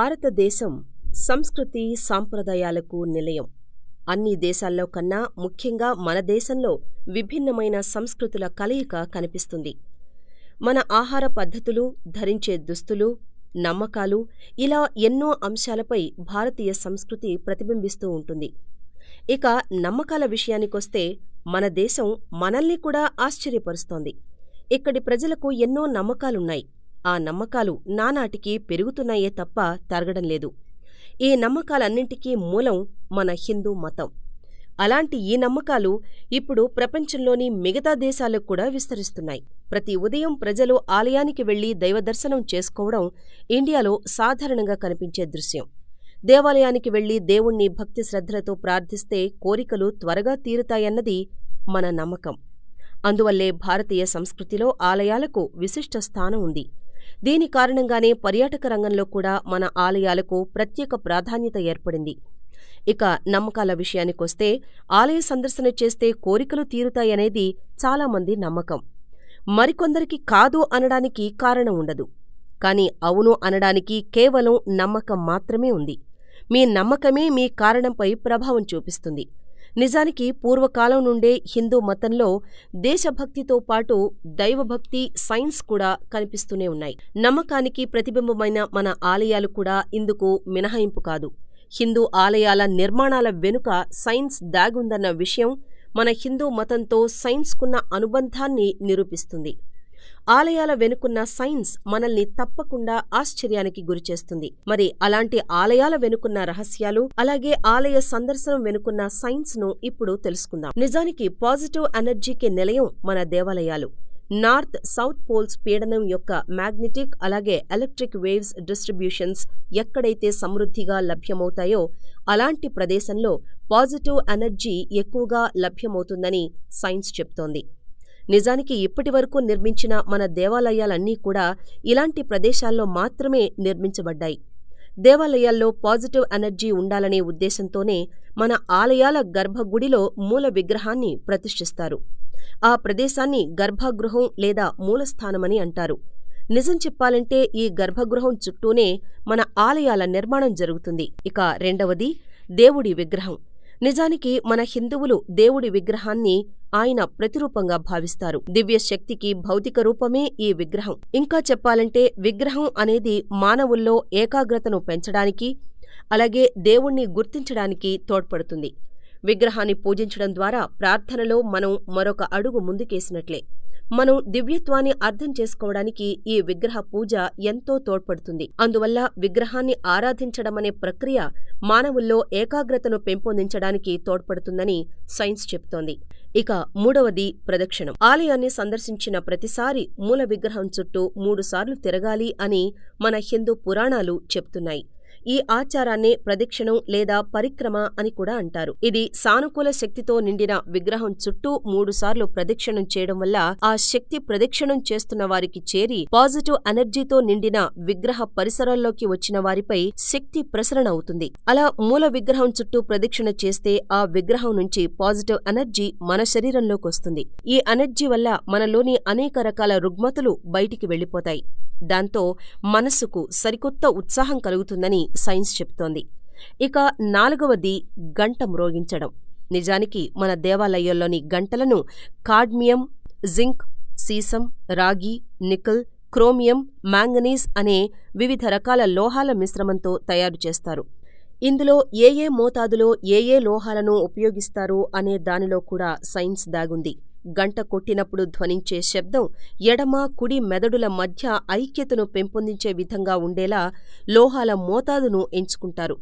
భారతదేశం సంస్కృతి సాంప్రదాయాలకు నిలయం. అన్ని దేశాల్లో కన్నా ముఖ్యంగా మన దేశంలో విభిన్నమైన సంస్కృతుల కలయిక కనిపిస్తుంది. మన ఆహార పద్ధతులు ధరించే దుస్తులు నమ్మకాలు ఇలా ఎన్నో అంశాలపై భారతీయ సంస్కృతి ప్రతిబింబిస్తూ ఉంటుంది. ఇక నమ్మకాల విషయానికొస్తే మన దేశం మనల్ని కూడా ఆశ్చర్యపరుస్తోంది. ఇక్కడి ప్రజలకు ఎన్నో నమ్మకాలున్నాయి. ఆ నమ్మకాలు నానాటికి పెరుగుతున్నాయే తప్ప తరగడం లేదు. ఈ నమ్మకాలన్నింటికీ మూలం మన హిందూ మతం. అలాంటి ఈ నమ్మకాలు ఇప్పుడు ప్రపంచంలోని మిగతా దేశాలకు కూడా విస్తరిస్తున్నాయి. ప్రతి ఉదయం ప్రజలు ఆలయానికి వెళ్ళి దైవదర్శనం చేసుకోవడం ఇండియాలో సాధారణంగా కనిపించే దృశ్యం. దేవాలయానికి వెళ్ళి దేవుణ్ణి భక్తి శ్రద్ధలతో ప్రార్థిస్తే కోరికలు త్వరగా తీరుతాయన్నది మన నమ్మకం. అందువల్లే భారతీయ సంస్కృతిలో ఆలయాలకు విశిష్ట స్థానం ఉంది. దీని కారణంగానే పర్యాటక రంగంలో కూడా మన ఆలయాలకు ప్రత్యేక ప్రాధాన్యత ఏర్పడింది. ఇక నమ్మకాల విషయానికొస్తే ఆలయ సందర్శన చేస్తే కోరికలు తీరుతాయనేది చాలామంది నమ్మకం. మరికొందరికి కాదు అనడానికి కారణం ఉండదు. కాని అవును అనడానికి కేవలం నమ్మకం మాత్రమే ఉంది. మీ నమ్మకమే మీ కారణంపై ప్రభావం చూపిస్తుంది. నిజానికి పూర్వకాలం నుండే హిందూ మతంలో దేశభక్తితో పాటు దైవభక్తి సైన్స్ కూడా కనిపిస్తూనే ఉన్నాయి. నమ్మకానికి ప్రతిబింబమైన మన ఆలయాలు కూడా ఇందుకు మినహాయింపు కాదు. హిందూ ఆలయాల నిర్మాణాల వెనుక సైన్స్ దాగుందన్న విషయం మన హిందూ మతంతో సైన్స్కున్న అనుబంధాన్ని నిరూపిస్తుంది. ఆలయాల వెనుకున్న సైన్స్ మనల్ని తప్పకుండా ఆశ్చర్యానికి గురిచేస్తుంది మరి అలాంటి ఆలయాల వెనుకున్న రహస్యాలు అలాగే ఆలయ సందర్శనం వెనుకున్న సైన్స్ను ఇప్పుడు తెలుసుకుందాం. నిజానికి పాజిటివ్ ఎనర్జీకి నిలయం మన దేవాలయాలు. నార్త్ సౌత్ పోల్స్ పీడనం యొక్క మ్యాగ్నెటిక్ అలాగే ఎలక్ట్రిక్ వేవ్స్ డిస్ట్రిబ్యూషన్స్ ఎక్కడైతే సమృద్ధిగా లభ్యమవుతాయో అలాంటి ప్రదేశంలో పాజిటివ్ ఎనర్జీ ఎక్కువగా లభ్యమవుతుందని సైన్స్ చెప్తోంది. నిజానికి ఇప్పటివరకు నిర్మించిన మన దేవాలయాలన్నీ కూడా ఇలాంటి ప్రదేశాల్లో మాత్రమే నిర్మించబడ్డాయి. దేవాలయాల్లో పాజిటివ్ ఎనర్జీ ఉండాలనే ఉద్దేశంతోనే మన ఆలయాల గర్భగుడిలో మూల విగ్రహాన్ని ప్రతిష్ఠిస్తారు. ఆ ప్రదేశాన్ని గర్భగృహం లేదా మూలస్థానమని అంటారు. నిజం చెప్పాలంటే ఈ గర్భగృహం చుట్టూనే మన ఆలయాల నిర్మాణం జరుగుతుంది. ఇక రెండవది దేవుడి విగ్రహం. నిజానికి మన హిందువులు దేవుడి విగ్రహాన్ని ఆయన ప్రతిరూపంగా భావిస్తారు. దివ్య శక్తికి భౌతిక రూపమే ఈ విగ్రహం. ఇంకా చెప్పాలంటే విగ్రహం అనేది మానవుల్లో ఏకాగ్రతను పెంచడానికి అలాగే దేవుణ్ణి గుర్తించడానికి తోడ్పడుతుంది. విగ్రహాన్ని పూజించడం ద్వారా ప్రార్థనలో మనం మరొక అడుగు ముందుకేసినట్లే. మనం దివ్యత్వాన్ని అర్థం చేసుకోవడానికి ఈ విగ్రహ పూజ ఎంతో తోడ్పడుతుంది. అందువల్ల విగ్రహాన్ని ఆరాధించడమనే ప్రక్రియ మానవుల్లో ఏకాగ్రతను పెంపొందించడానికి తోడ్పడుతుందని సైన్స్ చెబుతోంది. ఇక మూడవది ప్రదక్షిణం. ఆలయాన్ని సందర్శించిన ప్రతిసారి మూల విగ్రహం చుట్టూ మూడుసార్లు తిరగాలి అని మన హిందూ పురాణాలు చెప్తున్నాయి ఈ ఆచారాన్నే ప్రదక్షిణం లేదా పరిక్రమ అని కూడా అంటారు. ఇది సానుకూల శక్తితో నిండిన విగ్రహం చుట్టూ మూడుసార్లు ప్రదక్షిణం చేయడం వల్ల ఆ శక్తి ప్రదక్షిణం చేస్తున్న వారికి చేరి పాజిటివ్ ఎనర్జీతో నిండిన విగ్రహ పరిసరాల్లోకి వచ్చిన వారిపై శక్తి ప్రసరణ అవుతుంది. అలా మూల విగ్రహం చుట్టూ ప్రదక్షిణ చేస్తే ఆ విగ్రహం నుంచి పాజిటివ్ ఎనర్జీ మన శరీరంలోకి వస్తుంది. ఈ ఎనర్జీ వల్ల మనలోని అనేక రకాల రుగ్మతలు బయటికి వెళ్ళిపోతాయి దాంతో మనస్సుకు సరికొత్త ఉత్సాహం కలుగుతుందని సైన్స్ చెప్తోంది ఇక నాలుగవది గంట మ్రోగించడం. నిజానికి మన దేవాలయాల్లోని గంటలను కాడ్మియం జింక్ సీసం రాగి నికెల్ క్రోమియం మ్యాంగనీస్ అనే వివిధ రకాల లోహాల మిశ్రమంతో తయారు చేస్తారు. ఇందులో ఏ ఏ మోతాదులో ఏ ఏ లోహాలను ఉపయోగిస్తారు అనే దానిలో కూడా సైన్స్ దాగుంది. గంట కొట్టినప్పుడు ధ్వనించే శబ్దం ఎడమ కుడి మెదడుల మధ్య ఐక్యతను పెంపొందించే విధంగా ఉండేలా లోహాల మోతాదును ఎంచుకుంటారు.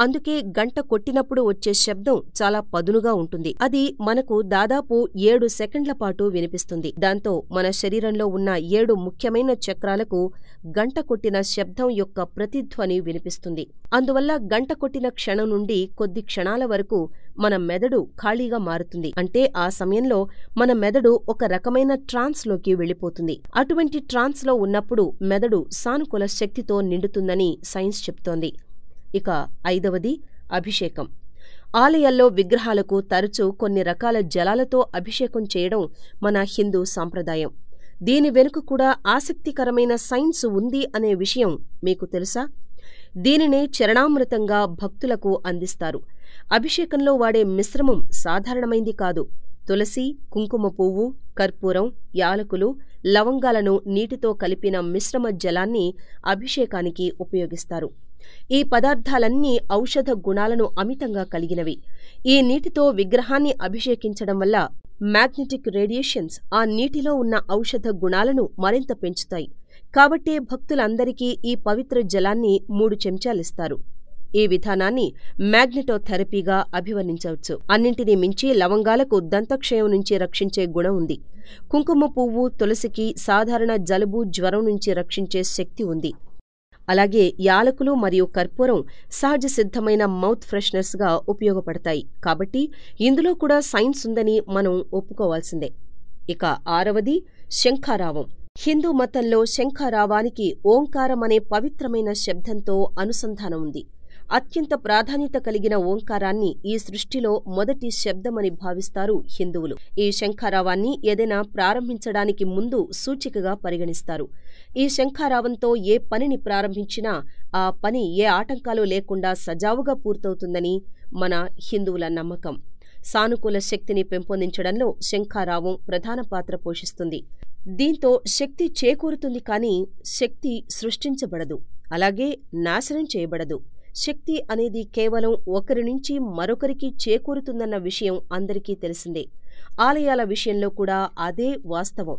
అందుకే గంట కొట్టినప్పుడు వచ్చే శబ్దం చాలా పదునుగా ఉంటుంది. అది మనకు దాదాపు ఏడు సెకండ్ల పాటు వినిపిస్తుంది. దాంతో మన శరీరంలో ఉన్న ఏడు ముఖ్యమైన చక్రాలకు గంట కొట్టిన శబ్దం యొక్క ప్రతిధ్వని వినిపిస్తుంది. అందువల్ల గంట కొట్టిన క్షణం నుండి కొద్ది క్షణాల వరకు మన మెదడు ఖాళీగా మారుతుంది. అంటే ఆ సమయంలో మన మెదడు ఒక రకమైన ట్రాన్స్లోకి వెళ్ళిపోతుంది. అటువంటి ట్రాన్స్లో ఉన్నప్పుడు మెదడు సానుకూల శక్తితో నిండుతుందని సైన్స్ చెప్తోంది. ఇక ఐదవది అభిషేకం. ఆలయాల్లో విగ్రహాలకు తరచూ కొన్ని రకాల జలాలతో అభిషేకం చేయడం మన హిందూ సాంప్రదాయం. దీని వెనుక కూడా ఆసక్తికరమైన సైన్స్ ఉంది అనే విషయం మీకు తెలుసా? దీనినే చరణామృతంగా భక్తులకు అందిస్తారు. అభిషేకంలో వాడే మిశ్రమం సాధారణమైంది కాదు. తులసి కుంకుమ పువ్వు కర్పూరం యాలకులు లవంగాలను నీటితో కలిపిన మిశ్రమ జలాన్ని అభిషేకానికి ఉపయోగిస్తారు. ఈ పదార్థాలన్నీ ఔషధ గుణాలను అమితంగా కలిగినవి. ఈ నీటితో విగ్రహాన్ని అభిషేకించడం వల్ల మ్యాగ్నెటిక్ రేడియేషన్స్ ఆ నీటిలో ఉన్న ఔషధ గుణాలను మరింత పెంచుతాయి. కాబట్టే భక్తులందరికీ ఈ పవిత్ర జలాన్ని మూడు చెంచాలిస్తారు ఈ విధానాన్ని మ్యాగ్నెటోథెరపీగా అభివర్ణించవచ్చు. అన్నింటినీ మించి లవంగాలకు దంతక్షయం నుంచి రక్షించే గుణం ఉంది. కుంకుమ పువ్వు తులసికి సాధారణ జలుబు జ్వరం నుంచి రక్షించే శక్తి ఉంది. అలాగే యాలకులు మరియు కర్పూరం సహజ సిద్ధమైన మౌత్ ఫ్రెషనర్స్గా ఉపయోగపడతాయి. కాబట్టి ఇందులో కూడా సైన్స్ ఉందని మనం ఒప్పుకోవాల్సిందే. ఇక ఆరవది శంఖారావం. హిందూ మతంలో శంఖారావానికి ఓంకారం అనే పవిత్రమైన శబ్దంతో అనుసంధానం ఉంది. అత్యంత ప్రాధాన్యత కలిగిన ఓంకారాన్ని ఈ సృష్టిలో మొదటి శబ్దమని భావిస్తారు హిందువులు. ఈ శంఖారావాన్ని ఏదైనా ప్రారంభించడానికి ముందు సూచికగా పరిగణిస్తారు. ఈ శంఖారావంతో ఏ పనిని ప్రారంభించినా ఆ పని ఏ ఆటంకాలు లేకుండా సజావుగా పూర్తవుతుందని మన హిందువుల నమ్మకం. సానుకూల శక్తిని పెంపొందించడంలో శంఖారావం ప్రధాన పాత్ర పోషిస్తుంది. దీంతో శక్తి చేకూరుతుంది కానీ శక్తి సృష్టించబడదు. అలాగే నాశనం చేయబడదు. శక్తి అనేది కేవలం ఒకరి నుంచి మరొకరికి చేకూరుతుందన్న విషయం అందరికీ తెలిసిందే. ఆలయాల విషయంలో కూడా అదే వాస్తవం.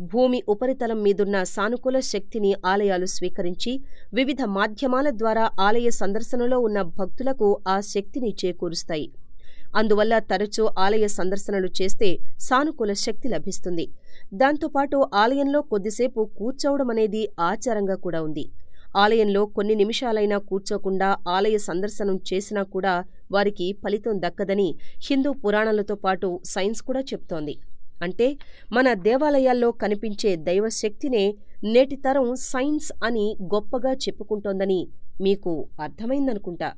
భూమి ఉపరితలం మీదున్న సానుకూల శక్తిని ఆలయాలు స్వీకరించి వివిధ మాధ్యమాల ద్వారా ఆలయ సందర్శనలో ఉన్న భక్తులకు ఆ శక్తిని చేకూరుస్తాయి. అందువల్ల తరచూ ఆలయ సందర్శనలు చేస్తే సానుకూల శక్తి లభిస్తుంది. దాంతోపాటు ఆలయంలో కొద్దిసేపు కూర్చోవడం అనేది ఆచారంగా కూడా ఉంది. ఆలయంలో కొన్ని నిమిషాలైనా కూర్చోకుండా ఆలయ సందర్శనం చేసినా కూడా వారికి ఫలితం దక్కదని హిందూ పురాణాలతో పాటు సైన్స్ కూడా చెప్తోంది. అంటే మన దేవాలయాల్లో కనిపించే దైవశక్తినే నేటి తరం సైన్స్ అని గొప్పగా చెప్పుకుంటోందని మీకు అర్థమైందనుకుంటా.